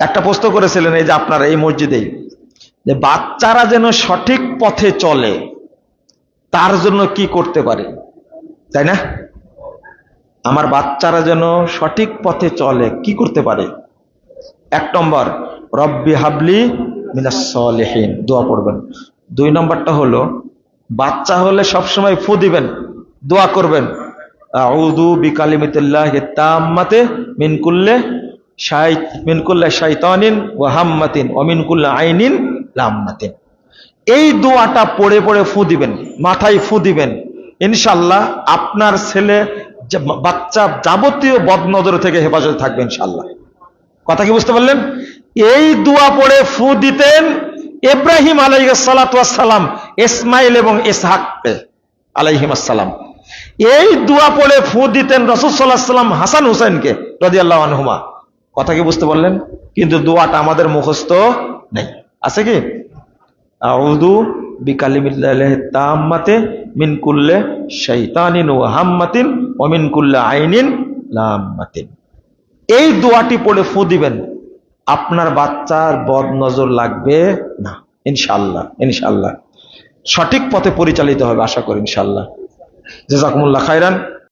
একটা প্রশ্ন করেছিলেন, এই যে আপনারা এই মসজিদেই, যে বাচ্চারা যেন সঠিক পথে চলে, তার জন্য কি করতে পারে? তাই না? আমার বাচ্চারা যেন সঠিক পথে চলে, কি করতে পারে? এক নম্বর, রব্বি হাবলি মিনাসলেহীন দোয়া পড়বেন দুই নম্বরটা হলো, বাচ্চা হলে সবসময় ফু দিবেন, দোয়া করবেন। আউদু বিকালিমিতুল্লাহ তাম্মাতে মিনকুল্লে মিনকুল্লা শাইতানিন ও অমিনকুল্লা আইনিন লাম্মাতিন। এই দোয়াটা পড়ে পড়ে ফু দিবেন, মাথায় ফু দিবেন। ইনশাল্লাহ আপনার ছেলে বাচ্চা যাবতীয় বদনজর থেকে হেফাজতে থাকবে ইনশাল্লাহ কথা কি বুঝতে পারলেন? এই দোয়া পড়ে ফু দিতেন ইব্রাহিম আলাইসালাম ইসমাইল এবং ইসহাককে আলাইহিম এই দোয়া পড়ে ফু দিতেন রসুল সাল্লাহ সাল্লাম হাসান হুসেনকে আল্লাহ আনহুমা। কথা কি বুঝতে পারলেন? কিন্তু দোয়াটা আমাদের মুখস্থ নেই। আছে কি? আউদু তাম্মাতে মিন কুল্লে শৈতানিন ও হাম্মাতিন ও মিন কুল্লে আইনিন লাম্মাতিন। এই দোয়াটি পড়ে ফু দিবেন। আপনার বাচ্চার বদ নজর লাগবে না। ইনশাল্লাহ ইনশাল্লাহ সঠিক পথে পরিচালিত হবে, আশা করি ইনশাল্লাহ জেজাকুমুল্লাহ খাইরান